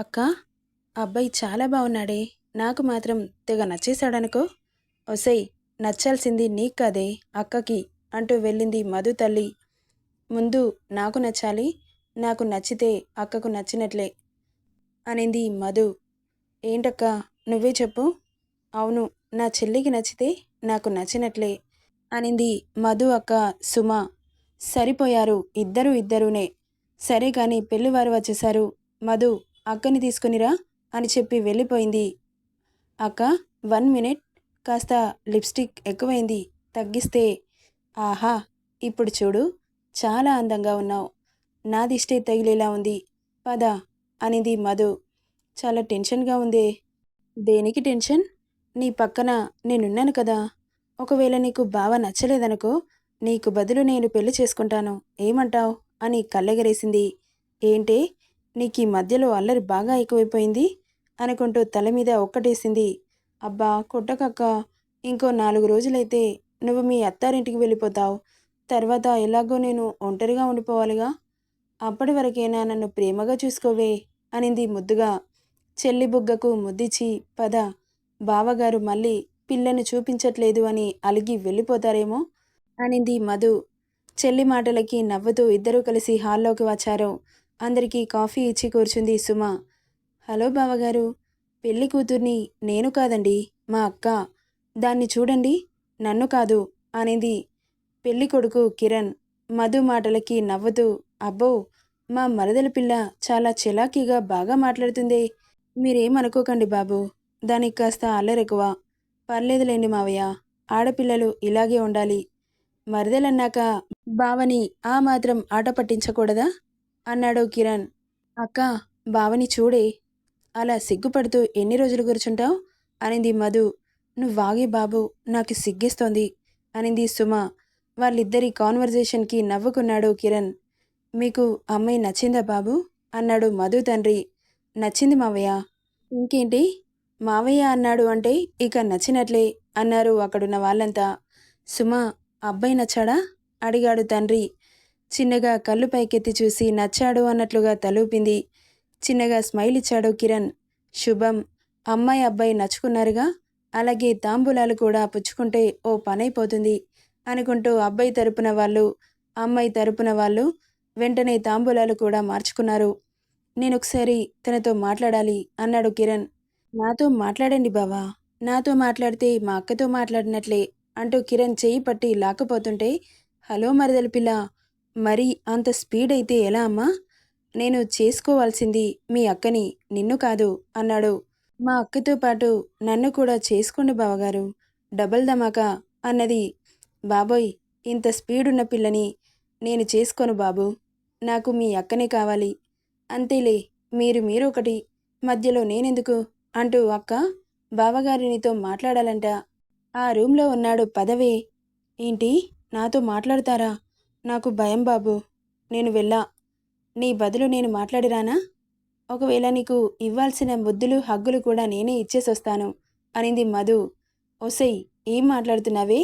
అక్క అబ్బాయి చాలా బాగున్నాడే నాకు మాత్రం తెగ నచ్చేశాడనుకో. ఒసై నచ్చాల్సింది నీకు అదే అక్కకి అంటూ వెళ్ళింది మధు తల్లి. ముందు నాకు నచ్చాలి నాకు నచ్చితే అక్కకు నచ్చినట్లే అనింది మధు. ఏంటక్క నువ్వే చెప్పు. అవును నా చెల్లికి నచ్చితే నాకు నచ్చినట్లే అనింది మధు అక్క సుమ. సరిపోయారు ఇద్దరు ఇద్దరునే. సరే కానీ పెళ్ళివారు వచ్చేశారు. మధు అక్కని తీసుకునిరా అని చెప్పి వెళ్ళిపోయింది. అక్క వన్ మినిట్. కాస్త లిప్స్టిక్ ఎక్కువైంది. తగ్గిస్తే. ఆహా ఇప్పుడు చూడు. చాలా అందంగా ఉన్నావు. నాదిష్టే తగిలేలా ఉంది. పద అనింది మధు. చాలా టెన్షన్గా ఉందే. దేనికి టెన్షన్? నీ పక్కన నేనున్నాను కదా. ఒకవేళ నీకు బావ నచ్చలేదనుకో నీకు బదులు నేను పెళ్ళి చేసుకుంటాను. ఏమంటావ్? అని కళ్ళెగరేసింది. ఏంటే? నీకు ఈ మధ్యలో అల్లరి బాగా ఎక్కువైపోయింది? అనుకుంటూ తల మీద ఒక్కటేసింది. అబ్బా కొట్టకక్క ఇంకో నాలుగు రోజులైతే నువ్వు మీ అత్తారింటికి వెళ్ళిపోతావు. తర్వాత ఎలాగో నేను ఒంటరిగా ఉండిపోవాలిగా. అప్పటి వరకైనా నన్ను ప్రేమగా చూసుకోవే అనింది ముద్దుగా. చెల్లి బుగ్గకు ముద్దిచి పద బావగారు మళ్ళీ పిల్లను చూపించట్లేదు అని అలిగి వెళ్ళిపోతారేమో అనింది మధు. చెల్లి మాటలకి నవ్వుతూ ఇద్దరూ కలిసి హాల్లోకి వచ్చారు. అందరికీ కాఫీ ఇచ్చి కూర్చుంది సుమ. హలో బావగారు పెళ్ళి కూతుర్ని నేను కాదండి మా అక్క. దాన్ని చూడండి నన్ను కాదు అనేది పెళ్ళి కొడుకు కిరణ్. మధు మాటలకి నవ్వుతూ అబ్బో మా మరదల పిల్ల చాలా చిలాకీగా బాగా మాట్లాడుతుంది. మీరేమనుకోకండి బాబు దానికి కాస్త అల్లరెక్కువ పర్లేదులేండి మావయ్య ఆడపిల్లలు ఇలాగే ఉండాలి. మరదలన్నాక బావని ఆ మాత్రం ఆట పట్టించకూడదా? అన్నాడు కిరణ్. అక్క బావని చూడే. అలా సిగ్గుపడుతూ ఎన్ని రోజులు కూర్చుంటావు? అనింది మధు. నువ్వాగే బాబు నాకు సిగ్గేస్తోంది అనింది సుమ. వాళ్ళిద్దరి కాన్వర్జేషన్కి నవ్వుకున్నాడు కిరణ్. మీకు అమ్మాయి నచ్చిందా బాబు? అన్నాడు మధు తండ్రి. నచ్చింది మావయ్య. ఇంకేంటి? మావయ్య అన్నాడు అంటే ఇక నచ్చినట్లే అన్నారు అక్కడున్న వాళ్ళంతా. సుమ అబ్బాయి నచ్చాడా? అడిగాడు తండ్రి. చిన్నగా కళ్ళు పైకెత్తి చూసి నచ్చాడు అన్నట్లుగా తలూపింది. చిన్నగా స్మైల్ ఇచ్చాడు కిరణ్. శుభం. అమ్మాయి అబ్బాయి నచ్చుకున్నారుగా? అలాగే తాంబూలాలు కూడా పుచ్చుకుంటే ఓ పనైపోతుంది అనుకుంటూ అబ్బాయి తరపున వాళ్ళు అమ్మాయి తరపున వాళ్ళు వెంటనే తాంబూలాలు కూడా మార్చుకున్నారు. నేను ఒకసారి తనతో మాట్లాడాలి అన్నాడు కిరణ్. నాతో మాట్లాడండి బావా. నాతో మాట్లాడితే మా అక్కతో మాట్లాడినట్లే అంటూ కిరణ్ చేయి పట్టి లాకపోతుంటే హలో మరదల పిల్ల. మరి అంత స్పీడ్ అయితే ఎలా అమ్మా? నేను చేసుకోవాల్సింది మీ అక్కని నిన్ను కాదు అన్నాడు. మా అక్కతో పాటు నన్ను కూడా చేసుకోండి బావగారు డబల్ ధమాకా అన్నది. బాబోయ్ ఇంత స్పీడున్న పిల్లని నేను చేసుకోను బాబు నాకు మీ అక్కనే కావాలి. అంతేలే మీరు మీరు ఒకటి మధ్యలో నేనెందుకు? అంటూ అక్క బావగారినితో మాట్లాడాలంట. ఆ రూమ్లో ఉన్నాడు పదవే. ఏంటి నాతో మాట్లాడతారా? నాకు భయం బాబు నేను వెళ్ళా. నీ బదులు నేను మాట్లాడిరానా? ఒకవేళ నీకు ఇవ్వాల్సిన ముద్దులు హగ్గులు కూడా నేనే ఇచ్చేసొస్తాను అనింది మధు. ఒసై ఏం మాట్లాడుతున్నావే?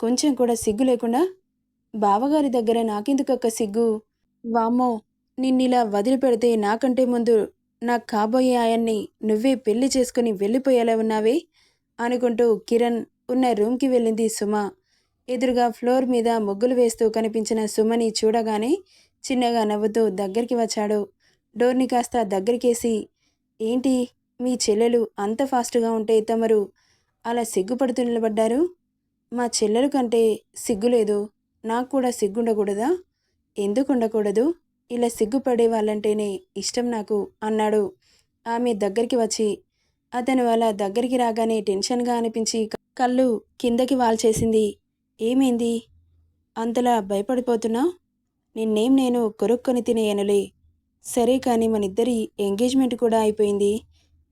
కొంచెం కూడా సిగ్గు లేకుండా? బావగారి దగ్గర నాకెందుకొక్క సిగ్గు? వామ్మో నిన్నిలా వదిలిపెడితే నాకంటే ముందు నాకు కాబోయే ఆయన్ని నువ్వే పెళ్ళి చేసుకుని వెళ్ళిపోయేలా ఉన్నావే? అనుకుంటూ కిరణ్ ఉన్న రూమ్కి వెళ్ళింది సుమ. ఎదురుగా ఫ్లోర్ మీద ముగ్గులు వేస్తూ కనిపించిన సుమని చూడగానే చిన్నగా నవ్వుతూ దగ్గరికి వచ్చాడు. డోర్ని కాస్త దగ్గరికేసి ఏంటి? మీ చెల్లెలు అంత ఫాస్ట్గా ఉంటే తమరు అలా సిగ్గుపడుతూ నిలబడ్డారు? మా చెల్లెలు కంటే సిగ్గులేదు నాకు కూడా సిగ్గుండకూడదా? ఎందుకు ఉండకూడదు? ఇలా సిగ్గుపడే వాళ్ళంటేనే ఇష్టం నాకు అన్నాడు. ఆమె దగ్గరికి వచ్చి అతను అలా దగ్గరికి రాగానే టెన్షన్గా అనిపించి కళ్ళు కిందకి వాల్చేసింది. ఏమైంది? అంతలా భయపడిపోతున్నావు? నిన్నేం నేను కొరుక్కొని తినేయనులే. సరే కానీ మనిద్దరి ఎంగేజ్మెంట్ కూడా అయిపోయింది.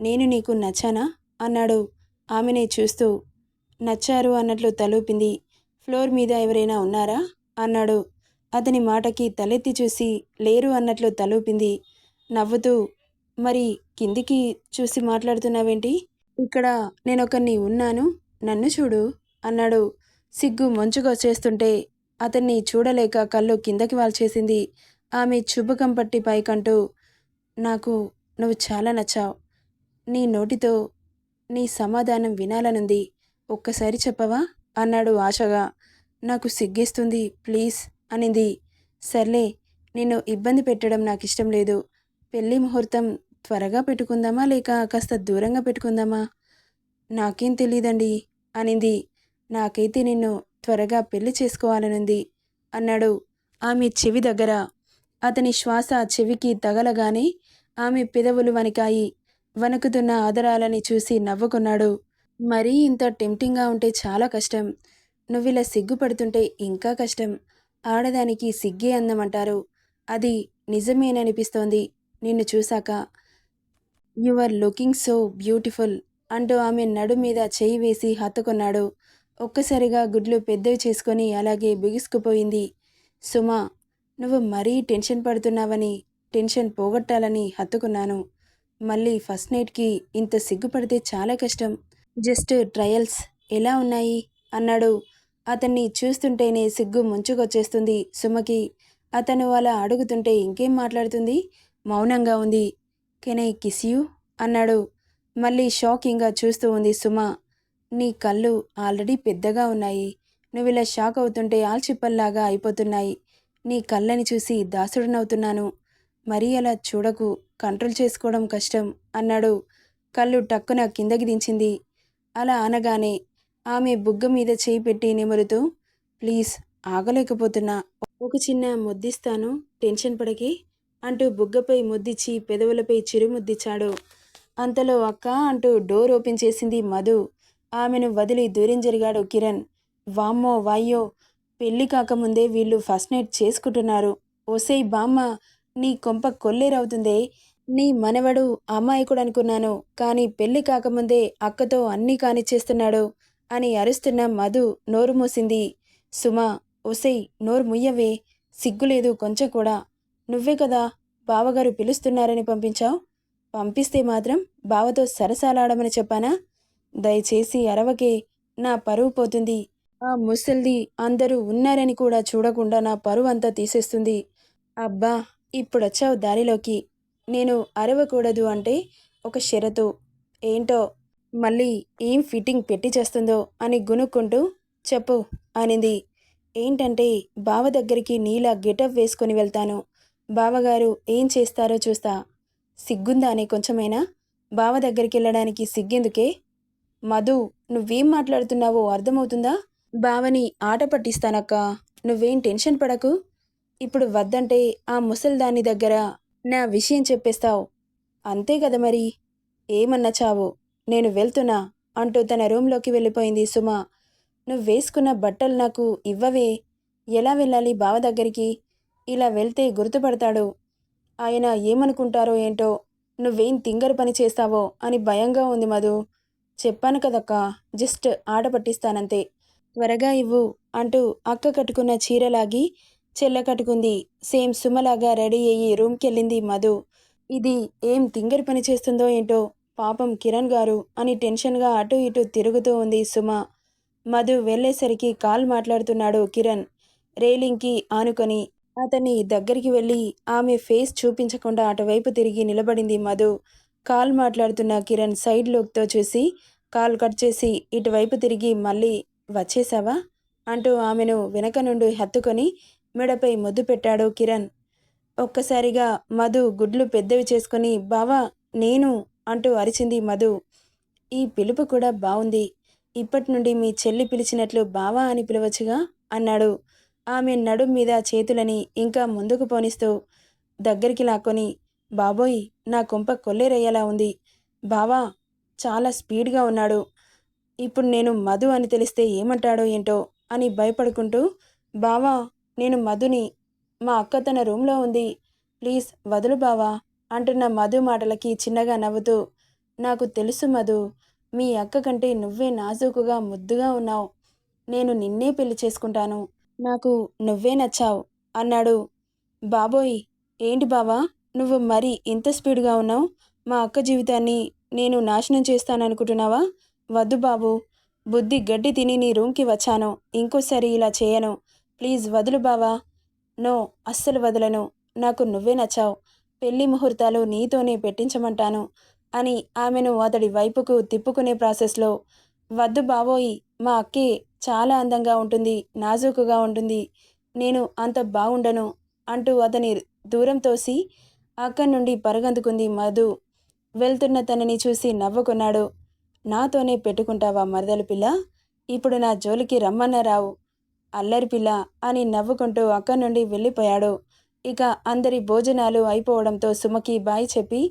నేను నీకు నచ్చానా? అన్నాడు. ఆమెనే చూస్తూ. నచ్చారు అన్నట్లు తలూపింది. ఫ్లోర్ మీద ఎవరైనా ఉన్నారా? అన్నాడు. అతని మాటకి తలెత్తి చూసి లేరు అన్నట్లు తలూపింది. నవ్వుతూ మరి కిందికి చూసి మాట్లాడుతున్నావేంటి? ఇక్కడ నేనొకరిని ఉన్నాను. నన్ను చూడు అన్నాడు. సిగ్గు మంచుగా చేస్తుంటే అతన్ని చూడలేక కళ్ళు కిందకి వాల్చేసింది ఆమె చుబ్బకం పట్టి పైకంటూ నాకు నువ్వు చాలా నచ్చావు. నీ నోటితో నీ సమాధానం వినాలనుంది. ఒక్కసారి చెప్పవా? అన్నాడు ఆశగా. నాకు సిగ్గేస్తుంది ప్లీజ్ అనింది. సర్లే నిన్ను ఇబ్బంది పెట్టడం నాకు ఇష్టం లేదు. పెళ్ళి ముహూర్తం త్వరగా పెట్టుకుందామా లేక కాస్త దూరంగా పెట్టుకుందామా? నాకేం తెలియదండి అనింది. నాకైతే నిన్ను త్వరగా పెళ్ళి చేసుకోవాలనుంది అన్నాడు. ఆమె చెవి దగ్గర అతని శ్వాస చెవికి తగలగానే ఆమె పెదవులు వణికాయి. వణుకుతున్న ఆదరాలని చూసి నవ్వుకున్నాడు. మరీ ఇంత టెంప్టింగ్గా ఉంటే చాలా కష్టం. నువ్విలా సిగ్గుపడుతుంటే ఇంకా కష్టం. ఆడదానికి సిగ్గే అందమంటారు. అది నిజమేననిపిస్తోంది నిన్ను చూశాక. You are looking so beautiful అంటూ ఆమె నడు మీద చేయి వేసి హత్తుకున్నాడు. ఒక్కసారిగా గుడ్లు పెద్దవి చేసుకొని అలాగే బిగుసుకుపోయింది. సుమా నువ్వు మరీ టెన్షన్ పడుతున్నావని టెన్షన్ పోగొట్టాలని హత్తుకున్నాను. మళ్ళీ ఫస్ట్ నైట్కి ఇంత సిగ్గుపడితే చాలా కష్టం. Just trials. ఎలా ఉన్నాయి? అన్నాడు. అతన్ని చూస్తుంటేనే సిగ్గు ముంచుకొచ్చేస్తుంది సుమకి. అతను అలా అడుగుతుంటే ఇంకేం మాట్లాడుతుంది? మౌనంగా ఉంది. Can I kiss you? అన్నాడు. మళ్ళీ షాకింగ్గా చూస్తూ ఉంది సుమ. నీ కళ్ళు ఆల్రెడీ పెద్దగా ఉన్నాయి. నువ్వు ఇలా షాక్ అవుతుంటే ఆల్చిప్పల్లాగా అయిపోతున్నాయి. నీ కళ్ళని చూసి దాసుడనవుతున్నాను. మరీ అలా చూడకు కంట్రోల్ చేసుకోవడం కష్టం అన్నాడు. కళ్ళు టక్కున కిందకి దించింది. అలా అనగానే ఆమె బుగ్గ మీద చేయి పెట్టి నిమురుతూ ప్లీజ్ ఆగలేకపోతున్నా. ఒక చిన్న ముద్దిస్తాను టెన్షన్ పడకి అంటూ బుగ్గపై ముద్దిచ్చి పెదవులపై చిరుముద్దిచ్చాడు. అంతలో అక్క అంటూ డోర్ ఓపెన్ చేసింది మధు. ఆమెను వదిలి దూరం జరిగాడు కిరణ్. వామ్మో వాయ్యో పెళ్ళి కాకముందే వీళ్ళు ఫస్ట్ నైట్ చేసుకుంటున్నారు. ఓసేయ్ బామ్మ నీ కొంప కొల్లేరవుతుందే. నీ మనవడు అమాయకుడు అనుకున్నాను కానీ పెళ్ళి కాకముందే అక్కతో అన్నీ కానిచ్చేస్తున్నాడు అని అరుస్తున్న మధు నోరు మూసింది. సుమా ఒసేయ్ నోరు ముయ్యవే సిగ్గులేదు కొంచెం కూడా. నువ్వే కదా బావగారు పిలుస్తున్నారని పంపించావు? పంపిస్తే మాత్రం బావతో సరసాలాడమని చెప్పానా? దయచేసి అరవకే నా పరువు పోతుంది. ఆ ముసల్ది అందరూ ఉన్నారని కూడా చూడకుండా నా పరువు అంతా తీసేస్తుంది. అబ్బా ఇప్పుడొచ్చావు దారిలోకి. నేను అరవకూడదు అంటే ఒక షరతు. ఏంటో? మళ్ళీ ఏం ఫిట్టింగ్ పెట్టి చేస్తుందో అని గునుక్కుంటూ చెప్పు అనింది. ఏంటంటే బావ దగ్గరికి నీలా గెటప్ వేసుకొని వెళ్తాను. బావగారు ఏం చేస్తారో చూస్తా. సిగ్గుందా అనే కొంచెమైనా? బావ దగ్గరికి వెళ్ళడానికి సిగ్గెందుకే? మధు నువ్వేం మాట్లాడుతున్నావో అర్థమవుతుందా? బావని ఆట పట్టిస్తానక్క. నువ్వేం టెన్షన్ పడకు. ఇప్పుడు వద్దంటే ఆ ముసల్దాని దగ్గర నా విషయం చెప్పేస్తావు. అంతే కదా మరి. ఏమన్నా చావు. నేను వెళ్తున్నా అంటూ తన రూంలోకి వెళ్ళిపోయింది సుమ. నువ్వు వేసుకున్న బట్టలు నాకు ఇవ్వవే. ఎలా వెళ్ళాలి బావ దగ్గరికి? ఇలా వెళ్తే గుర్తుపడతాడు. ఆయన ఏమనుకుంటారో ఏంటో నువ్వేం తింగర పని చేస్తావో అని భయంగా ఉంది మధు. చెప్పాను కదక్క జస్ట్ ఆట పట్టిస్తానంతే. త్వరగా ఇవ్వు అంటూ అక్క కట్టుకున్న చీరలాగి చెల్ల కట్టుకుంది. సేమ్ సుమలాగా రెడీ అయ్యి రూమ్కెళ్ళింది మధు. ఇది ఏం తింగరి పని చేస్తుందో ఏంటో? పాపం కిరణ్ గారు అని టెన్షన్గా అటు ఇటు తిరుగుతూ ఉంది సుమ. మధు వెళ్ళేసరికి కాల్ మాట్లాడుతున్నాడు కిరణ్. రేలింగ్కి ఆనుకొని అతని దగ్గరికి వెళ్ళి ఆమె ఫేస్ చూపించకుండా అటువైపు తిరిగి నిలబడింది మధు. కాల్ మాట్లాడుతున్న కిరణ్ సైడ్ లుక్తో చూసి కాల్ కట్ చేసి ఇటువైపు తిరిగి మళ్ళీ వచ్చేసావా? అంటూ ఆమెను వెనక నుండి హత్తుకొని మెడపై ముద్దు పెట్టాడు కిరణ్. ఒక్కసారిగా మధు గుడ్లు పెద్దవి చేసుకుని బావా నేను అంటూ అరిచింది మధు. ఈ పిలుపు కూడా బాగుంది ఇప్పటి నుండి మీ చెల్లి పిలిచినట్లు బావా అని పిలవచ్చుగా అన్నాడు. ఆమె నడుం మీద చేతులని ఇంకా ముందుకు పోనిస్తూ దగ్గరికి లాక్కొని బాబోయ్ నా కొంప కొల్లేరయ్యేలా ఉంది. బావా చాలా స్పీడ్గా ఉన్నాడు. ఇప్పుడు నేను మధు అని తెలిస్తే ఏమంటాడో ఏంటో అని భయపడుకుంటూ బావా నేను మధుని మా అక్క తన రూమ్లో ఉంది. ప్లీజ్ వదులు బావా అంటున్న మధు మాటలకి చిన్నగా నవ్వుతూ నాకు తెలుసు మధు మీ అక్క కంటే నువ్వే నాజూకుగా ముద్దుగా ఉన్నావు. నేను నిన్నే పెళ్ళి చేసుకుంటాను. నాకు నువ్వే నచ్చావు అన్నాడు. బాబోయ్ ఏంటి బావా? నువ్వు మరి ఇంత స్పీడ్గా ఉన్నావు? మా అక్క జీవితాన్ని నేను నాశనం చేస్తాననుకుంటున్నావా? వద్దు బాబు. బుద్ధి గడ్డి తిని నీ రూమ్కి వచ్చాను. ఇంకోసారి ఇలా చేయను. ప్లీజ్ వదులు బావా. నో అస్సలు వదలను. నాకు నువ్వే నచ్చావు. పెళ్ళి ముహూర్తాలు నీతోనే పెట్టించమంటాను అని ఆమెను అతడి వైపుకు తిప్పుకునే ప్రాసెస్లో వద్దు బావోయి మా అక్కే చాలా అందంగా ఉంటుంది నాజూకుగా ఉంటుంది నేను అంత బాగుండను అంటూ అతని దూరం తోసి అక్కడి నుండి పరుగందుకుంది మధు. వెళ్తున్న తనని చూసి నవ్వుకున్నాడు. నాతోనే పెట్టుకుంటావా మరదలు పిల్ల? ఇప్పుడు నా జోలికి రమ్మన్న రావు. అల్లరి పిల్ల అని నవ్వుకుంటూ అక్కడి నుండి వెళ్ళిపోయాడు. ఇక అందరి భోజనాలు అయిపోవడంతో సుమకి బాయ్ చెప్పి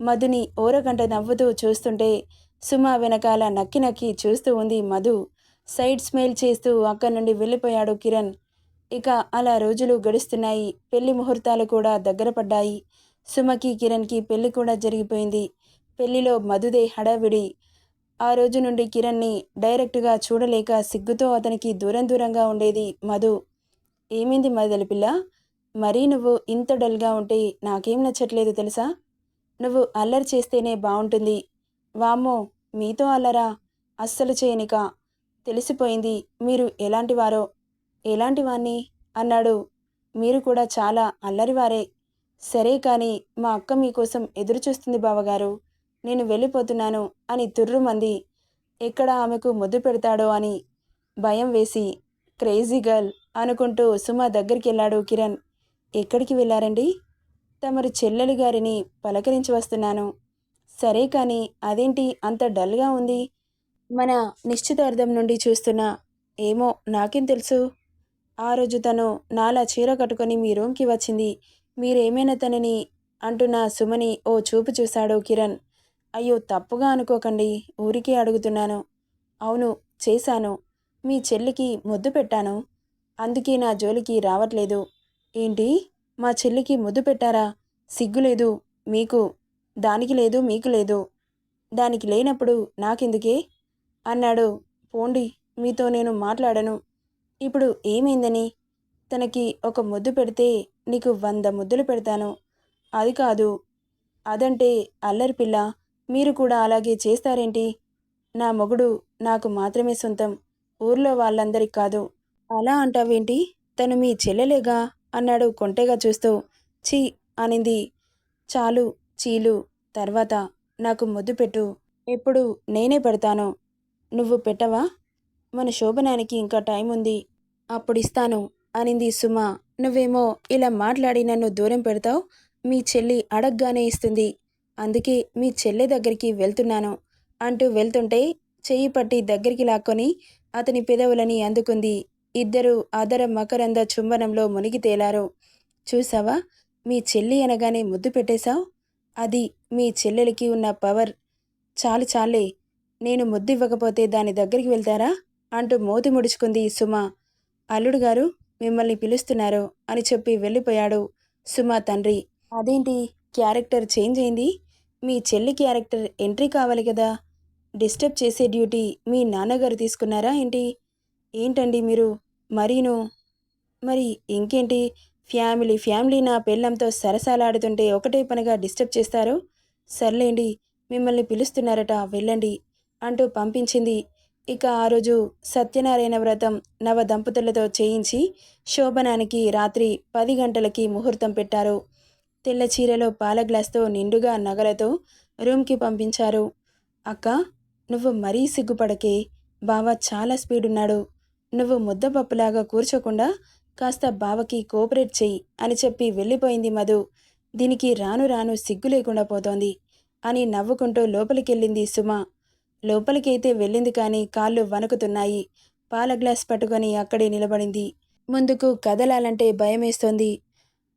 మధుని ఓరగంట నవ్వుతూ చూస్తుంటే సుమ వెనకాల నక్కి నక్కి చూస్తూ ఉంది మధు. సైడ్ స్మైల్ చేస్తూ అక్కడి నుండి వెళ్ళిపోయాడు కిరణ్. ఇక అలా రోజులు గడుస్తున్నాయి. పెళ్ళి ముహూర్తాలు కూడా దగ్గర పడ్డాయి. సుమకి కిరణ్కి పెళ్ళి కూడా జరిగిపోయింది. పెళ్ళిలో మధుదే హడావిడి. ఆ రోజు నుండి కిరణ్ని డైరెక్ట్గా చూడలేక సిగ్గుతో అతనికి దూరం దూరంగా ఉండేది మధు. ఏమైంది మదలి పిల్ల? మరీ నువ్వు ఇంత డల్గా ఉంటే నాకేం నచ్చట్లేదు తెలుసా? నువ్వు అల్లరి చేస్తేనే బాగుంటుంది వామ్మో మీతో అల్లరా? అస్సలు చేయనిక. తెలిసిపోయింది మీరు ఎలాంటివారో ఎలాంటివాణ్ణి అన్నాడు. మీరు కూడా చాలా అల్లరివారే సరే కానీ మా అక్క మీకోసం ఎదురుచూస్తుంది బావగారు. నేను వెళ్ళిపోతున్నాను అని తుర్రుమంది ఎక్కడ ఆమెకు ముద్దు పెడతాడో అని భయం వేసి క్రేజీ గర్ల్ అనుకుంటూ సుమ దగ్గరికి వెళ్ళాడు కిరణ్. ఎక్కడికి వెళ్ళారండి? తమరు చెల్లెలు గారిని పలకరించి వస్తున్నాను. సరే కానీ అదేంటి అంత డల్గా ఉంది? మన నిశ్చితార్థం నుండి చూస్తున్నా ఏమో నాకేం తెలుసు? ఆ రోజు తను నాలా చీర కట్టుకొని మీ రూమ్కి వచ్చింది. మీరేమైనా తనని అంటున్న సుమని ఓ చూపు చూశాడు కిరణ్. అయ్యో తప్పుగా అనుకోకండి. ఊరికే అడుగుతున్నాను. అవును చేశాను. మీ చెల్లికి ముద్దు పెట్టాను. అందుకే నా జోలికి రావట్లేదు. ఏంటి? మా చెల్లికి ముద్దు పెట్టారా? సిగ్గులేదు మీకు? దానికి లేదు మీకు లేదు. దానికి లేనప్పుడు నాకెందుకే? అన్నాడు. పోండి మీతో నేను మాట్లాడను. ఇప్పుడు ఏమైందని? తనకి ఒక ముద్దు పెడితే నీకు వంద ముద్దులు పెడతాను. అది కాదు అదంటే అల్లరి పిల్ల మీరు కూడా అలాగే చేస్తారేంటి? నా మొగుడు నాకు మాత్రమే సొంతం ఊర్లో వాళ్ళందరికి కాదు. అలా అంటావేంటి? తను మీ చెల్లెలేగా? అన్నాడు కొంటెగా చూస్తూ. చీ అనింది. చాలు చీలు తర్వాత నాకు ముద్దు పెట్టు. ఎప్పుడు నేనే పెడతాను. నువ్వు పెట్టవా? మన శోభనానికి ఇంకా టైం ఉంది అప్పుడు ఇస్తాను అనింది సుమ. నువ్వేమో ఇలా మాట్లాడి నన్ను దూరం పెడతావు? మీ చెల్లి అడగ్గానే ఇస్తుంది. అందుకే మీ చెల్లె దగ్గరికి వెళ్తున్నాను అంటూ వెళ్తుంటే చెయ్యి పట్టి దగ్గరికి లాక్కొని అతని పెదవులని అందుకుంది. ఇద్దరు అదర మకరంద చుంబనంలో మునిగి తేలారు. చూసావా? మీ చెల్లి అనగానే ముద్దు పెట్టేశావు? అది మీ చెల్లెలికి ఉన్న పవర్. చాలు చాలే నేను ముద్దు ఇవ్వకపోతే దాని దగ్గరికి వెళ్తారా? అంటూ మోతి ముడుచుకుంది సుమ. అల్లుడు గారు మిమ్మల్ని పిలుస్తున్నారు అని చెప్పి వెళ్ళిపోయాడు సుమా తండ్రి. అదేంటి? క్యారెక్టర్ చేంజ్ అయింది? మీ చెల్లి క్యారెక్టర్ ఎంట్రీ కావాలి కదా? డిస్టర్బ్ చేసే డ్యూటీ మీ నాన్నగారు తీసుకున్నారా ఏంటి? ఏంటండి మీరు? మరీను? మరి ఇంకేంటి? ఫ్యామిలీ ఫ్యామిలీ నా పెళ్ళంతో సరసాలాడుతుంటే ఒకటే పనిగా డిస్టర్బ్ చేస్తారు? సర్లేండి మిమ్మల్ని పిలుస్తున్నారట వెళ్ళండి అంటూ పంపించింది ఇక ఆ రోజు సత్యనారాయణ వ్రతం నవ దంపతులతో చేయించి శోభనానికి రాత్రి పది గంటలకి ముహూర్తం పెట్టారు. తెల్ల చీరలో పాల గ్లాస్తో నిండుగా నగలతో రూమ్కి పంపించారు. అక్క నువ్వు మరీ సిగ్గుపడకే. బావ చాలా స్పీడ్ ఉన్నాడు నువ్వు ముద్దపప్పులాగా కూర్చోకుండా కాస్త బావకి కోఆపరేట్ చెయ్యి అని చెప్పి వెళ్ళిపోయింది మధు. దీనికి రాను రాను సిగ్గు లేకుండా పోతోంది అని నవ్వుకుంటూ లోపలికెళ్ళింది సుమ. లోపలికైతే వెళ్ళింది కానీ కాళ్ళు వణుకుతున్నాయి. పాల గ్లాస్ పట్టుకొని అక్కడే నిలబడింది. ముందుకు కదలాలంటే భయమేస్తోంది.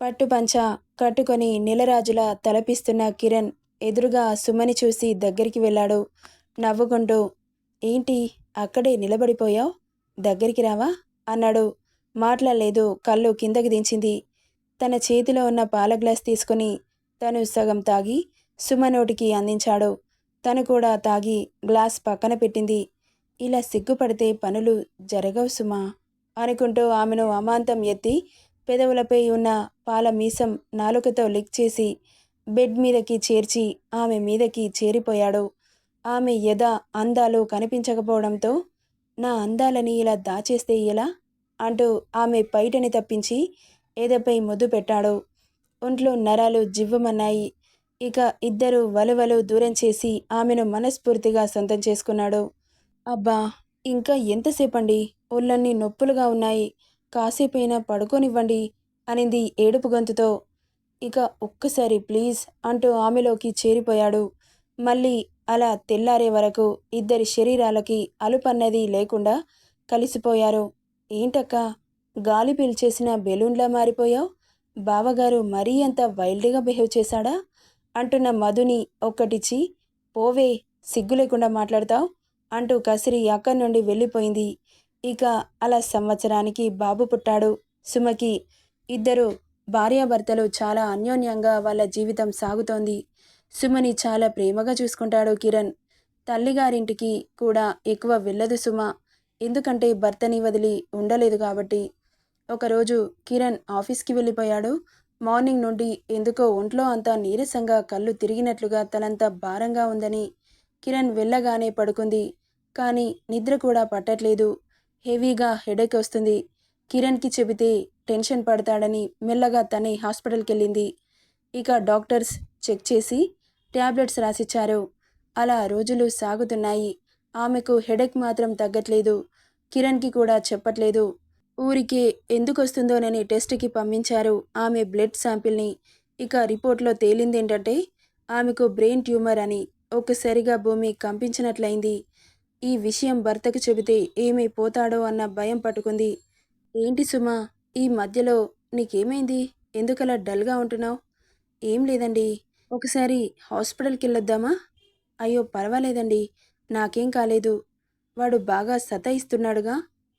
పట్టుపంచ కట్టుకొని నెలరాజులా తలపిస్తున్న కిరణ్ ఎదురుగా సుమని చూసి దగ్గరికి వెళ్ళాడు. నవ్వుకుంటూ ఏంటి అక్కడే నిలబడిపోయావు? దగ్గరికి రావా? అన్నాడు. మాట్లాడలేదు కళ్ళు కిందకి దించింది. తన చేతిలో ఉన్న పాల గ్లాస్ తీసుకుని తను సగం తాగి సుమ నోటికి అందించాడు. తను కూడా తాగి గ్లాస్ పక్కన పెట్టింది. ఇలా సిగ్గుపడితే పనులు జరగవు సుమా అనుకుంటూ ఆమెను అమాంతం ఎత్తి పెదవులపై ఉన్న పాల మీసం నాలుకతో లిక్ చేసి బెడ్ మీదకి చేర్చి ఆమె మీదకి చేరిపోయాడు. ఆమె ఎద అందాలు కనిపించకపోవడంతో నా అందాలని ఇలా దాచేస్తే ఎలా? అంటూ ఆమె పైటని తప్పించి ఎదపై ముద్దు పెట్టాడు. ఒంట్లో నరాలు జివ్వమన్నాయి. ఇక ఇద్దరు వలువలు దూరం చేసి ఆమెను మనస్ఫూర్తిగా సొంతం చేసుకున్నాడు. అబ్బా ఇంకా ఎంతసేపండి? ఒళ్ళన్నీ నొప్పులుగా ఉన్నాయి. కాసేపైనా పడుకోనివ్వండి అనింది ఏడుపు గొంతుతో. ఇక ఒక్కసారి ప్లీజ్ అంటూ ఆమెలోకి చేరిపోయాడు. మళ్ళీ అలా తెల్లారే వరకు ఇద్దరి శరీరాలకి అలుపన్నది లేకుండా కలిసిపోయారు. ఏంటక్క గాలి పీల్చేసిన బెలూన్లా మారిపోయావు? బావగారు మరీ అంత వైల్డ్గా బిహేవ్ చేశాడా? అంటున్న మధుని ఒక్కటిచ్చి పోవే సిగ్గు లేకుండా మాట్లాడతావు? అంటూ కసిరి అక్కడి నుండి వెళ్ళిపోయింది. ఇక అలా సంవత్సరానికి బాబు పుట్టాడు సుమకి. ఇద్దరు భార్యాభర్తలు చాలా అన్యోన్యంగా వాళ్ళ జీవితం సాగుతోంది. సుమని చాలా ప్రేమగా చూసుకుంటాడు కిరణ్. తల్లిగారింటికి కూడా ఎక్కువ వెళ్ళదు సుమ. ఎందుకంటే భర్తని వదిలి ఉండలేదు కాబట్టి. ఒకరోజు కిరణ్ ఆఫీస్కి వెళ్ళిపోయాడు. మార్నింగ్ నుండి ఎందుకో ఒంట్లో అంతా నీరసంగా కళ్ళు తిరిగినట్లుగా తలంతా భారంగా ఉందని కిరణ్ వెళ్ళగానే పడుకుంది. కానీ నిద్ర కూడా పట్టట్లేదు. హెవీగా హెడేక్ వస్తుంది. కిరణ్కి చెబితే టెన్షన్ పడతాడని మెల్లగా తనే హాస్పిటల్కి వెళ్ళింది ఇక డాక్టర్స్ చెక్ చేసి ట్యాబ్లెట్స్ రాసిచ్చారు. అలా రోజులు సాగుతున్నాయి. ఆమెకు హెడేక్ మాత్రం తగ్గట్లేదు. కిరణ్కి కూడా చెప్పట్లేదు. ఊరికే ఎందుకు వస్తుందోనని టెస్ట్కి పంపించారు. ఆమె బ్లడ్ శాంపిల్ని ఇక రిపోర్ట్లో తేలిందేంటంటే ఆమెకు బ్రెయిన్ ట్యూమర్ అని ఒక్కసారిగా భూమి కంపించినట్లయింది. ఈ విషయం భర్తకు చెబితే ఏమైపోతాడో అన్న భయం పట్టుకుంది. ఏంటి సుమా ఈ మధ్యలో నీకేమైంది? ఎందుకలా డల్గా ఉంటున్నావు? ఏం లేదండి. ఒకసారి హాస్పిటల్కి వెళ్ళొద్దామా అయ్యో పర్వాలేదండి. నాకేం కాలేదు. వాడు బాగా సతాయిస్తున్నాడుగా.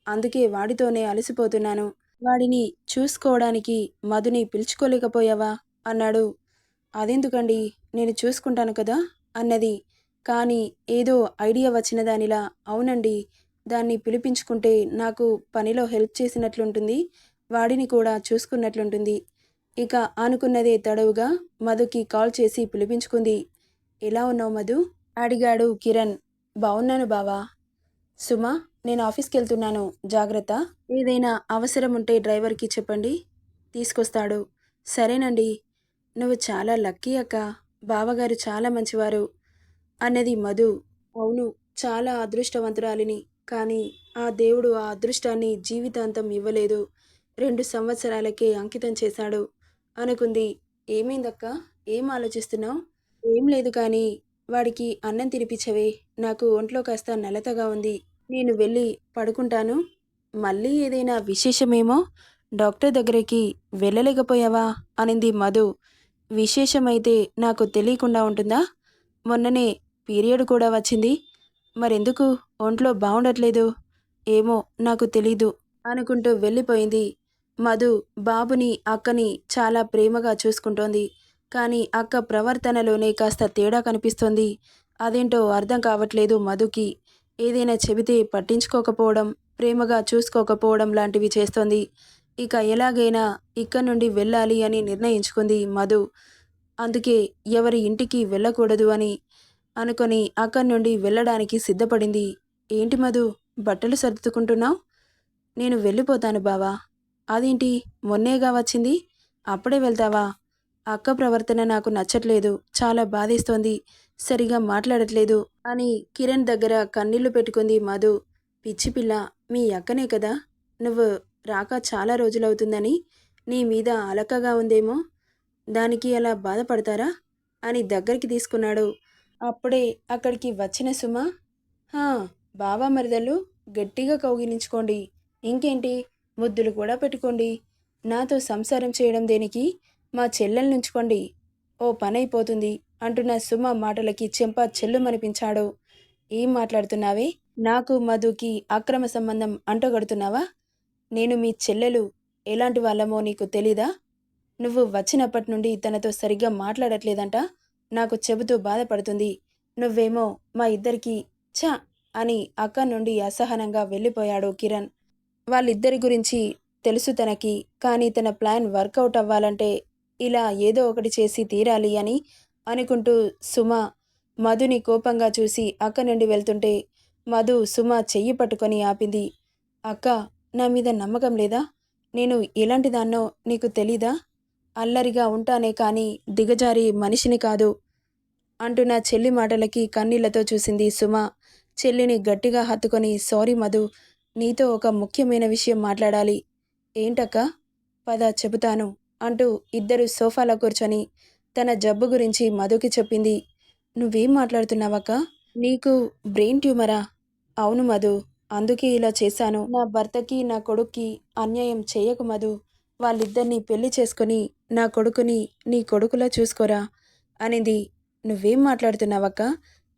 అందుకే వాడితోనే అలసిపోతున్నాను. వాడిని చూసుకోవడానికి మధుని పిలుచుకోలేకపోయావా? అన్నాడు. అదెందుకండి? నేను చూసుకుంటాను కదా? అన్నది. కానీ ఏదో ఐడియా వచ్చిన దానిలా అవునండి. దాన్ని పిలిపించుకుంటే నాకు పనిలో హెల్ప్ చేసినట్లుంటుంది. వాడిని కూడా చూసుకున్నట్లుంటుంది. ఇక అనుకున్నదే తడవుగా మధుకి కాల్ చేసి పిలిపించుకుంది. ఎలా ఉన్నావు మధు? అడిగాడు కిరణ్. బాగున్నాను బావా. సుమా నేను ఆఫీస్కి వెళ్తున్నాను జాగ్రత్త. ఏదైనా అవసరం ఉంటే డ్రైవర్కి చెప్పండి. తీసుకొస్తాడు. సరేనండి. నువ్వు చాలా లక్కీ అక్క. బావగారు చాలా మంచివారు. అన్నది మధు. అవును చాలా అదృష్టవంతురాలిని. కానీ ఆ దేవుడు ఆ అదృష్టాన్ని జీవితాంతం ఇవ్వలేదు. రెండు సంవత్సరాలకే అంకితం చేశాడు. అనుకుంది. ఏమైందక్క? ఏం ఆలోచిస్తున్నావు? ఏం లేదు కానీ వాడికి అన్నం తినిపించవే. నాకు ఒంట్లో కాస్త నలతగా ఉంది. నేను వెళ్ళి పడుకుంటాను. మళ్ళీ ఏదైనా విశేషమేమో డాక్టర్ దగ్గరికి వెళ్ళలేకపోయావా? అనింది మధు. విశేషమైతే నాకు తెలియకుండా ఉంటుందా? మొన్ననే పీరియడ్ కూడా వచ్చింది. మరెందుకు? ఒంట్లో బాగుండట్లేదు ఏమో నాకు తెలీదు అనుకుంటూ వెళ్ళిపోయింది. మధు బాబుని అక్కని చాలా ప్రేమగా చూసుకుంటోంది. కానీ అక్క ప్రవర్తనలోనే కాస్త తేడా కనిపిస్తోంది. అదేంటో అర్థం కావట్లేదు మధుకి. ఏదైనా చెబితే పట్టించుకోకపోవడం ప్రేమగా చూసుకోకపోవడం లాంటివి చేస్తోంది. ఇక ఎలాగైనా ఇక్కడి నుండి వెళ్ళాలి అని నిర్ణయించుకుంది మధు. అందుకే ఎవరి ఇంటికి వెళ్ళకూడదు అని అనుకొని అక్కడి నుండి వెళ్ళడానికి సిద్ధపడింది. ఏంటి మధు బట్టలు సర్దుకుంటున్నావు? నేను వెళ్ళిపోతాను బావా. అదేంటి మొన్నేగా వచ్చింది? అప్పుడే వెళ్తావా? అక్క ప్రవర్తన నాకు నచ్చట్లేదు. చాలా బాధేస్తోంది. సరిగా మాట్లాడట్లేదు అని కిరణ్ దగ్గర కన్నీళ్ళు పెట్టుకుంది మధు. పిచ్చి పిల్ల మీ అక్కనే కదా? నువ్వు రాక చాలా రోజులవుతుందని నీ మీద అలకగా ఉందేమో? దానికి అలా బాధపడతారా? అని దగ్గరికి తీసుకున్నాడు. అప్పుడే అక్కడికి వచ్చిన సుమ హా బావా మరిదలు గట్టిగా కౌగిలించుకోండి. ఇంకేంటి? ముద్దులు కూడా పెట్టుకోండి. నాతో సంసారం చేయడం దేనికి? మా చెల్లెల్ని ఉంచుకోండి. ఓ పనైపోతుంది. అంటున్న సుమ మాటలకి చెంప చెల్లుమనిపించాడు. ఏం మాట్లాడుతున్నావే? నాకు మధుకి అక్రమ సంబంధం అంటగడుతున్నావా? నేను మీ చెల్లెలు. ఎలాంటి వాళ్ళమో నీకు తెలీదా? నువ్వు వచ్చినప్పటి నుండి తనతో సరిగ్గా మాట్లాడట్లేదంట. నాకు చెబుతూ బాధపడుతుంది. నువ్వేమో మా ఇద్దరికి చ అని అక్క నుండి అసహనంగా వెళ్ళిపోయాడు కిరణ్. వాళ్ళిద్దరి గురించి తెలుసు తనకి కానీ తన ప్లాన్ వర్కౌట్ అవ్వాలంటే ఇలా ఏదో ఒకటి చేసి తీరాలి అని అనుకుంటూ సుమ మధుని కోపంగా చూసి అక్క నుండి వెళ్తుంటే మధు సుమ చెయ్యి పట్టుకొని ఆపింది. అక్క నా మీద నమ్మకం లేదా? నేను ఎలాంటి దాన్నో నీకు తెలీదా? అల్లరిగా ఉంటానే కానీ దిగజారి మనిషిని కాదు అంటూ నా చెల్లి మాటలకి కన్నీళ్ళతో చూసింది సుమ. చెల్లిని గట్టిగా హత్తుకొని సారీ మధు నీతో ఒక ముఖ్యమైన విషయం మాట్లాడాలి. ఏంటక్క? పద చెబుతాను అంటూ ఇద్దరు సోఫాలో కూర్చొని తన జబ్బు గురించి మధుకి చెప్పింది. నువ్వేం మాట్లాడుతున్నావక్క? నీకు బ్రెయిన్ ట్యూమరా? అవును మధు అందుకే ఇలా చేశాను. నా భర్తకి నా కొడుక్కి అన్యాయం చేయకు మధు. వాళ్ళిద్దరినీ పెళ్ళి చేసుకొని నా కొడుకుని నీ కొడుకులా చూసుకోరా? అనేది. నువ్వేం మాట్లాడుతున్నావక్క?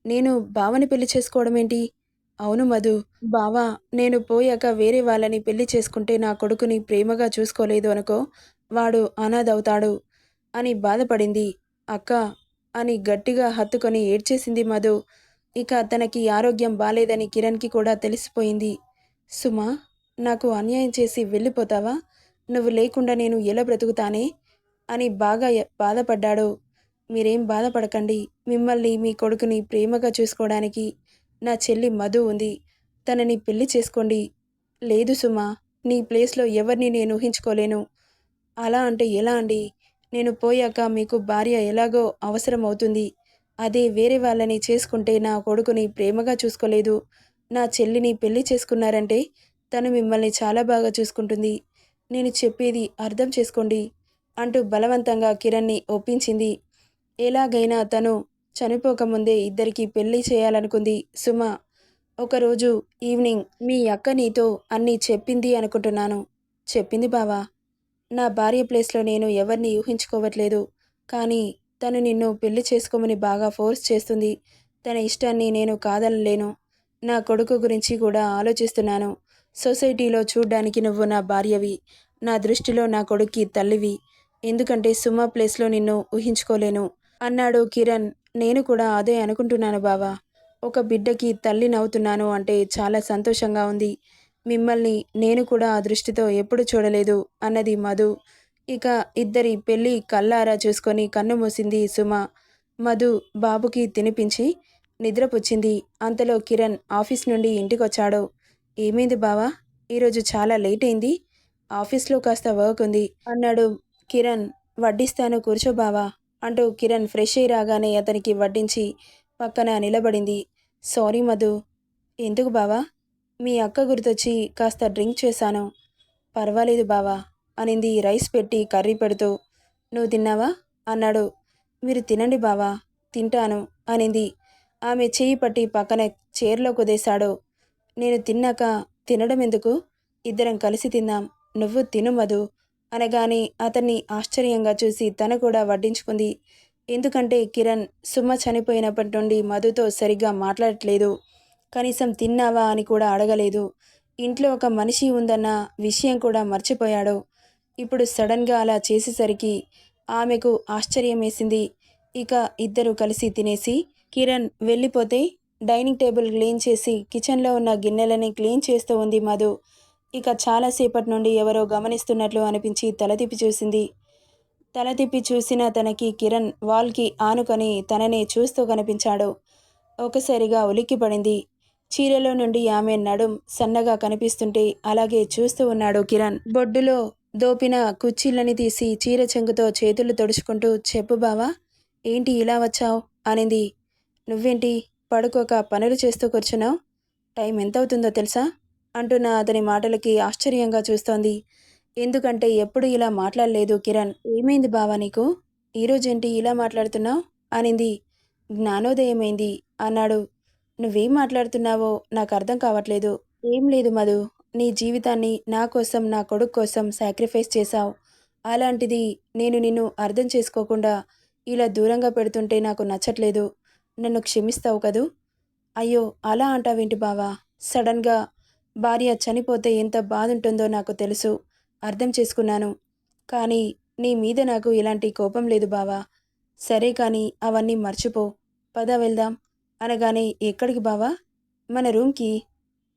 నేను బావని పెళ్ళి చేసుకోవడం ఏంటి? అవును మధు బావా నేను పోయాక వేరే వాళ్ళని పెళ్ళి చేసుకుంటే నా కొడుకుని ప్రేమగా చూసుకోలేదు అనుకో వాడు అనాథవుతాడు అని బాధపడింది. అక్క అని గట్టిగా హత్తుకొని ఏడ్చేసింది మధు. ఇక తనకి ఆరోగ్యం బాలేదని కిరణ్కి కూడా తెలిసిపోయింది. సుమా నాకు అన్యాయం చేసి వెళ్ళిపోతావా? నువ్వు లేకుండా నేను ఎలా బ్రతుకుతానే? అని బాగా బాధపడ్డాడు. మీరేం బాధపడకండి. మిమ్మల్ని మీ కొడుకుని ప్రేమగా చూసుకోవడానికి నా చెల్లి మధు ఉంది. తనని పెళ్ళి చేసుకోండి. లేదు సుమా నీ ప్లేస్లో ఎవరిని నేను ఊహించుకోలేను. అలా అంటే ఎలా అండి? నేను పోయాక మీకు భార్య ఎలాగో అవసరం అవుతుంది అదే వేరే వాళ్ళని చేసుకుంటే నా కొడుకుని ప్రేమగా చూసుకోలేదు. నా చెల్లిని పెళ్ళి చేసుకున్నారంటే తను మిమ్మల్ని చాలా బాగా చూసుకుంటుంది. నేను చెప్పేది అర్థం చేసుకోండి అంటూ బలవంతంగా కిరణ్ని ఒప్పించింది. ఎలాగైనా తను చనిపోకముందే ఇద్దరికి పెళ్ళి చేయాలనుకుంది. సుమ ఒకరోజు ఈవినింగ్ మీ అక్క నీతో అన్నీ చెప్పింది అనుకుంటున్నాను. చెప్పింది బావా? నా భార్య ప్లేస్లో నేను ఎవరిని ఊహించుకోవట్లేదు. కానీ తను నిన్ను పెళ్ళి చేసుకోమని బాగా ఫోర్స్ చేస్తుంది. తన ఇష్టాన్ని నేను కాదనలేను. నా కొడుకు గురించి కూడా ఆలోచిస్తున్నాను. సొసైటీలో చూడ్డానికి నువ్వు నా భార్యవి. నా దృష్టిలో నా కొడుక్కి తల్లివి. ఎందుకంటే సుమ ప్లేస్లో నిన్ను ఊహించుకోలేను. అన్నాడు కిరణ్. నేను కూడా అదే అనుకుంటున్నాను బావా. ఒక బిడ్డకి తల్లినవుతున్నాను అంటే చాలా సంతోషంగా ఉంది. మిమ్మల్ని నేను కూడా ఆ దృష్టితో ఎప్పుడు చూడలేదు అన్నది మధు. ఇక ఇద్దరి పెళ్ళి కల్లారా చూసుకొని కన్ను మూసింది సుమ. మధు బాబుకి తినిపించి నిద్రపుచ్చింది. అంతలో కిరణ్ ఆఫీస్ నుండి ఇంటికొచ్చాడు. ఏమైంది బావా? ఈరోజు చాలా లేట్ అయింది. ఆఫీస్లో కాస్త వర్క్ ఉంది అన్నాడు కిరణ్. వడ్డిస్తాను కూర్చో బావా అంటూ కిరణ్ ఫ్రెష్ అయి రాగానే అతనికి వడ్డించి పక్కన నిలబడింది. సారీ మధు. ఎందుకు బావా? మీ అక్క గుర్తొచ్చి కాస్త డ్రింక్ చేశాను. పర్వాలేదు బావా అనింది రైస్ పెట్టి కర్రీ పెడుతూ. నువ్వు తిన్నావా? అన్నాడు. మీరు తినండి బావా తింటాను అనింది. ఆమె చేయి పట్టి పక్కన చైర్లో కుదేశాడు. నేను తిన్నాక తినడం ఎందుకు? ఇద్దరం కలిసి తిందాం నువ్వు తిను మధు అనగానే అతన్ని ఆశ్చర్యంగా చూసి తను కూడా వడ్డించుకుంది. ఎందుకంటే కిరణ్ సుమ చనిపోయినప్పటి నుండి మధుతో సరిగ్గా మాట్లాడట్లేదు. కనీసం తిన్నావా అని కూడా అడగలేదు. ఇంట్లో ఒక మనిషి ఉందన్న విషయం కూడా మర్చిపోయాడు. ఇప్పుడు సడన్గా అలా చేసేసరికి ఆమెకు ఆశ్చర్యం వేసింది ఇక ఇద్దరు కలిసి తినేసి కిరణ్ వెళ్ళిపోతే డైనింగ్ టేబుల్ క్లీన్ చేసి కిచెన్లో ఉన్న గిన్నెలని క్లీన్ చేస్తూ ఉంది మధు. ఇక చాలాసేపటి నుండి ఎవరో గమనిస్తున్నట్లు అనిపించి తల తిప్పి చూసింది. తల తిప్పి చూసిన తనకి కిరణ్ వాల్కి ఆనుకొని తననే చూస్తూ కనిపించాడు. ఒకసారిగా ఉలిక్కిపడింది. చీరలో నుండి ఆమె నడుం సన్నగా కనిపిస్తుంటే అలాగే చూస్తూ ఉన్నాడు కిరణ్. బొడ్డులో దోపిన కుచ్చిళ్ళని తీసి చీర చెంగుతో చేతులు తుడుచుకుంటూ చెప్పు బావా ఏంటి ఇలా వచ్చావు? అనింది. నువ్వేంటి పడుకోక పనులు చేస్తూ కూర్చున్నావు? టైం ఎంత అవుతుందో తెలుసా? అంటున్న అతని మాటలకి ఆశ్చర్యంగా చూస్తోంది. ఎందుకంటే ఎప్పుడు ఇలా మాట్లాడలేదు కిరణ్. ఏమైంది బావా నీకు? ఈరోజేంటి ఇలా మాట్లాడుతున్నావు? అనింది. జ్ఞానోదయమైంది అన్నాడు నువ్వేం మాట్లాడుతున్నావో నాకు అర్థం కావట్లేదు. ఏం లేదు మధు నీ జీవితాన్ని నా కోసం నా కొడుకు కోసం సాక్రిఫైస్ చేశావు. అలాంటిది నేను నిన్ను అర్థం చేసుకోకుండా ఇలా దూరంగా పెడుతుంటే నాకు నచ్చట్లేదు. నన్ను క్షమిస్తావు కదూ? అయ్యో అలా అంటావేంటి బావా? సడన్గా భార్య చనిపోతే ఎంత బాధ ఉంటుందో నాకు తెలుసు. అర్థం చేసుకున్నాను. కానీ నీ మీద నాకు ఎలాంటి కోపం లేదు బావా. సరే కానీ అవన్నీ మర్చిపో. పద వెళ్దాం. అనగానే ఎక్కడికి బావా? మన రూమ్కి?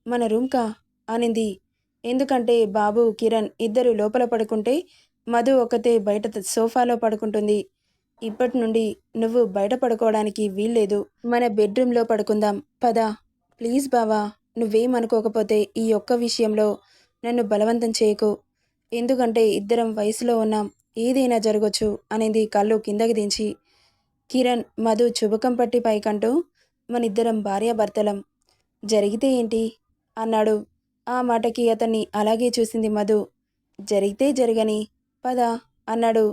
మన రూమ్కా? అనింది. ఎందుకంటే బాబు కిరణ్ ఇద్దరు లోపల పడుకుంటే మధు ఒకతే బయట సోఫాలో పడుకుంటుంది. ఇప్పటి నుండి నువ్వు బయట పడుకోవడానికి వీల్లేదు. మన బెడ్రూమ్లో పడుకుందాం. పద. ప్లీజ్ బావా నువ్వేం అనుకోకపోతే ఈ ఒక్క విషయంలో నన్ను బలవంతం చేయకు. ఎందుకంటే ఇద్దరం వయసులో ఉన్నాం. ఏదైనా జరగచ్చు అనేది కళ్ళు కిందకి దించి. కిరణ్ మధు చుబకం పట్టి పైకంటూ మనిద్దరం భార్యాభర్తలం. జరిగితే ఏంటి? అన్నాడు. ఆ మాటకి అతన్ని అలాగే చూసింది మధు. జరిగితే జరగని. పద అన్నాడు.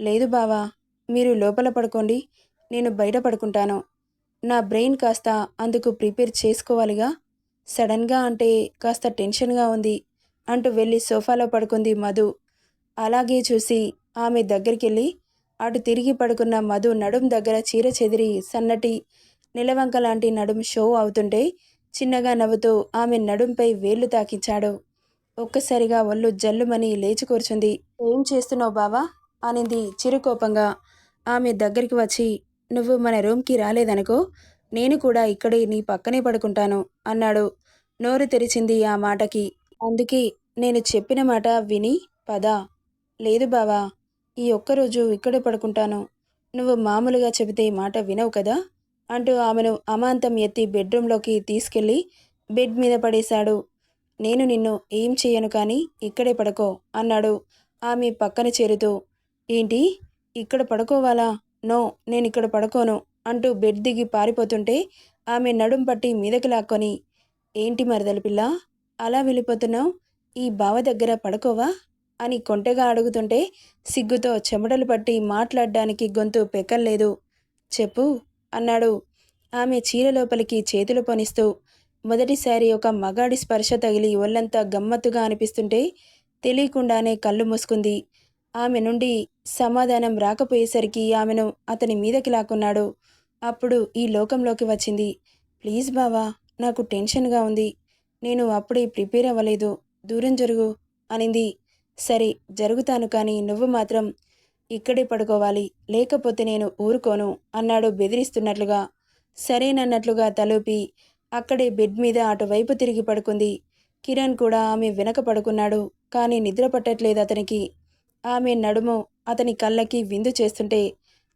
లేదు బావా మీరు లోపల పడుకోండి. నేను బయట పడుకుంటాను. నా బ్రెయిన్ కాస్త అందుకు ప్రిపేర్ చేసుకోవాలిగా. సడన్గా అంటే కాస్త టెన్షన్గా ఉంది అంటూ వెళ్ళి సోఫాలో పడుకుంది మధు. అలాగే చూసి ఆమె దగ్గరికి వెళ్ళి అటు తిరిగి పడుకున్న మధు నడుం దగ్గర చీర చెదిరి సన్నటి నిలవంక లాంటి నడుం షో అవుతుంటే చిన్నగా నవ్వుతూ ఆమె నడుంపై వేళ్ళు తాకించాడు. ఒక్కసారిగా ఒళ్ళు జల్లుమని లేచి కూర్చుంది. ఏం చేస్తున్నావు బావా? అనింది చిరుకోపంగా. ఆమె దగ్గరికి వచ్చి నువ్వు మన రూమ్కి రాలేదనుకో నేను కూడా ఇక్కడే నీ పక్కనే పడుకుంటాను అన్నాడు. నోరు తెరిచింది ఆ మాటకి. అందుకే నేను చెప్పిన మాట విని పద. లేదు బావా ఈ ఒక్కరోజు ఇక్కడే పడుకుంటాను. నువ్వు మామూలుగా చెబితే మాట వినవు కదా? అంటూ ఆమెను అమాంతం ఎత్తి బెడ్రూమ్లోకి తీసుకెళ్ళి బెడ్ మీద పడేశాడు. నేను నిన్ను ఏం చెయ్యను కానీ ఇక్కడే పడుకో అన్నాడు ఆమె పక్కన చేరుతూ. ఏంటి? ఇక్కడ పడుకోవాలా? నో నేను ఇక్కడ పడుకోను అంటూ బెడ్ దిగి పారిపోతుంటే ఆమె నడుం పట్టి మీదకి లాక్కొని ఏంటి మరదల పిల్ల? అలా వెళ్ళిపోతున్నావు? ఈ బావ దగ్గర పడుకోవా? అని కొంటెగా అడుగుతుంటే సిగ్గుతో చెమటలు పట్టి మాట్లాడడానికి గొంతు పెక్కలేదు చెప్పు అన్నాడు. ఆమె చీర లోపలికి చేతులు పనిస్తూ మొదటిసారి ఒక మగాడి స్పర్శ తగిలి ఒళ్ళంతా గమ్మత్తుగా అనిపిస్తుంటే తెలియకుండానే కళ్ళు మూసుకుంది. ఆమె నుండి సమాధానం రాకపోయేసరికి ఆమెను అతని మీదకి లాక్కున్నాడు. అప్పుడు ఈ లోకంలోకి వచ్చింది. ప్లీజ్ బావా నాకు టెన్షన్గా ఉంది. నేను అప్పుడే ప్రిపేర్ అవ్వలేదు. దూరం జరుగు అనింది. సరే జరుగుతాను కానీ నువ్వు మాత్రం ఇక్కడే పడుకోవాలి లేకపోతే నేను ఊరుకోను అన్నాడు బెదిరిస్తున్నట్లుగా. సరేనన్నట్లుగా తలూపి అక్కడే బెడ్ మీద అటువైపు తిరిగి పడుకుంది. కిరణ్ కూడా ఆమె వెనక పడుకున్నాడు కానీ నిద్ర పట్టట్లేదు అతనికి. ఆమె నడుము అతని కళ్ళకి విందు చేస్తుంటే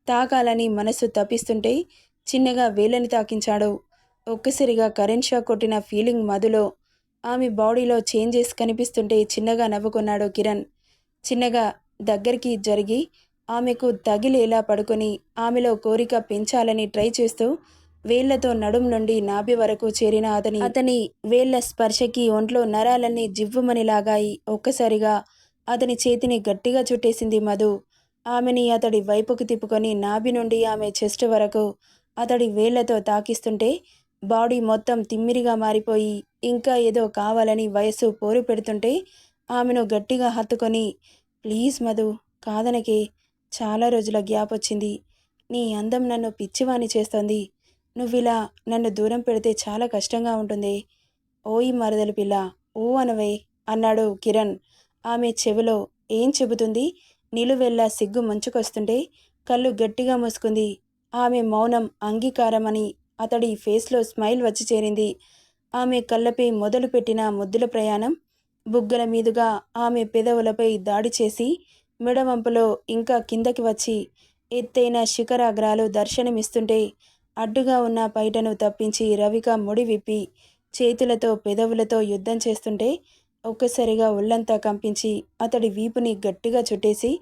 తాకాలని మనసు తప్పిస్తుంటే చిన్నగా వేలని తాకించాడు. ఒక్కసారిగా కరెంట్ షాక్ కొట్టిన ఫీలింగ్ మధులో ఆమె బాడీలో చేంజెస్ కనిపిస్తుంటే చిన్నగా నవ్వుకున్నాడు కిరణ్. చిన్నగా దగ్గరికి జరిగి ఆమెకు తగిలేలా పడుకొని ఆమెలో కోరిక పెంచాలని ట్రై చేస్తూ వేళ్ళతో నడుం నుండి నాభి వరకు చేరిన అతని అతని వేళ్ళ స్పర్శకి ఒంట్లో నరాలన్నీ జివ్వుమని లాగాయి ఒక్కసారిగా అతని చేతిని గట్టిగా చుట్టేసింది మధు. ఆమెని అతడి వైపుకు తిప్పుకొని నాభి నుండి ఆమె చెస్ట్ వరకు అతడి వేళ్ళతో తాకిస్తుంటే బాడీ మొత్తం తిమ్మిరిగా మారిపోయి ఇంకా ఏదో కావాలని వయస్సు పోరు పెడుతుంటే ఆమెను గట్టిగా హత్తుకొని ప్లీజ్ మధు కాదనకే చాలా రోజుల గ్యాప్ వచ్చింది. నీ అందం నన్ను పిచ్చివాణి చేస్తోంది. నువ్విలా నన్ను దూరం పెడితే చాలా కష్టంగా ఉంటుంది. ఓయి మరదలు పిల్ల ఓ అనవే అన్నాడు కిరణ్. ఆమె చెవిలో ఏం చెబుతుంది? నిలువెల్లా సిగ్గు మంచుకొస్తుంటే కళ్ళు గట్టిగా మూసుకుంది. ఆమె మౌనం అంగీకారమని అతడి ఫేస్లో స్మైల్ వచ్చి చేరింది. ఆమె కళ్ళపై మొదలుపెట్టిన ముద్దుల ప్రయాణం బుగ్గల మీదుగా ఆమె పెదవులపై దాడి చేసి మెడవంపులో ఇంకా కిందకి వచ్చి ఎత్తైన శిఖరాగ్రాలు దర్శనమిస్తుంటే అడ్డుగా ఉన్న పైటను తప్పించి రవిక ముడి విప్పి చేతులతో పెదవులతో యుద్ధం చేస్తుంటే ఒక్కసారిగా ఒళ్ళంతా కంపించి అతడి వీపుని గట్టిగా చుట్టేసి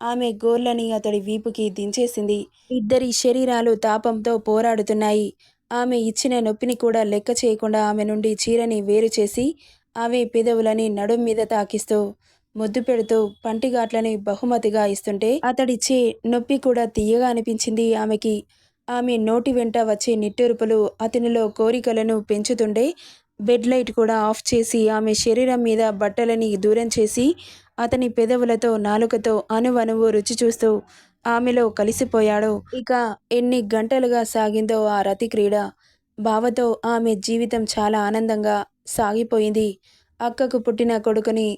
ఆమె గోర్లని అతడి వీపుకి దించేసింది. ఇద్దరి శరీరాలు తాపంతో పోరాడుతున్నాయి. ఆమె ఇచ్చిన నొప్పిని కూడా లెక్క చేయకుండా ఆమె నుండి చీరని వేరు చేసి ఆమె పెదవులని నడుం మీద తాకిస్తూ ముద్దు పెడుతూ పంటిగాట్లని బహుమతిగా ఇస్తుంటే అతడిచ్చే నొప్పి కూడా తీయగా అనిపించింది ఆమెకి. ఆమె నోటి వెంట వచ్చే నిట్టూర్పులు అతనిలో కోరికలను పెంచుతుండే బెడ్ లైట్ కూడా ఆఫ్ చేసి ఆమె శరీరం మీద బట్టలని దూరం చేసి అతని పెదవులతో నాలుకతో అణువణువు రుచి చూస్తూ ఆమెలో కలిసిపోయాడు. ఇక ఎన్ని గంటలుగా సాగిందో ఆ రతి క్రీడ. బావతో ఆమె జీవితం చాలా ఆనందంగా సాగిపోయింది. అక్కకు పుట్టిన కొడుకుని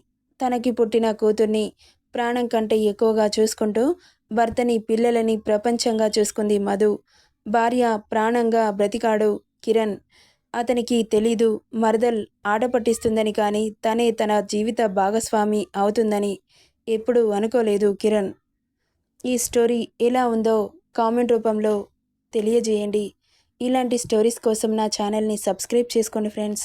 తనకి పుట్టిన కూతుర్ని ప్రాణం కంటే ఎక్కువగా చూసుకుంటూ భర్తని పిల్లలని ప్రపంచంగా చూసుకుంది మధు. భార్య ప్రాణంగా బ్రతికాడు కిరణ్. అతనికి తెలీదు మరదల్ ఆడపట్టిస్తుందని కానీ తనే తన జీవిత భాగస్వామి అవుతుందని ఎప్పుడూ అనుకోలేదు కిరణ్. ఈ స్టోరీ ఎలా ఉందో కామెంట్ రూపంలో తెలియజేయండి. ఇలాంటి స్టోరీస్ కోసం నా ఛానల్ని సబ్స్క్రైబ్ చేసుకోండి friends.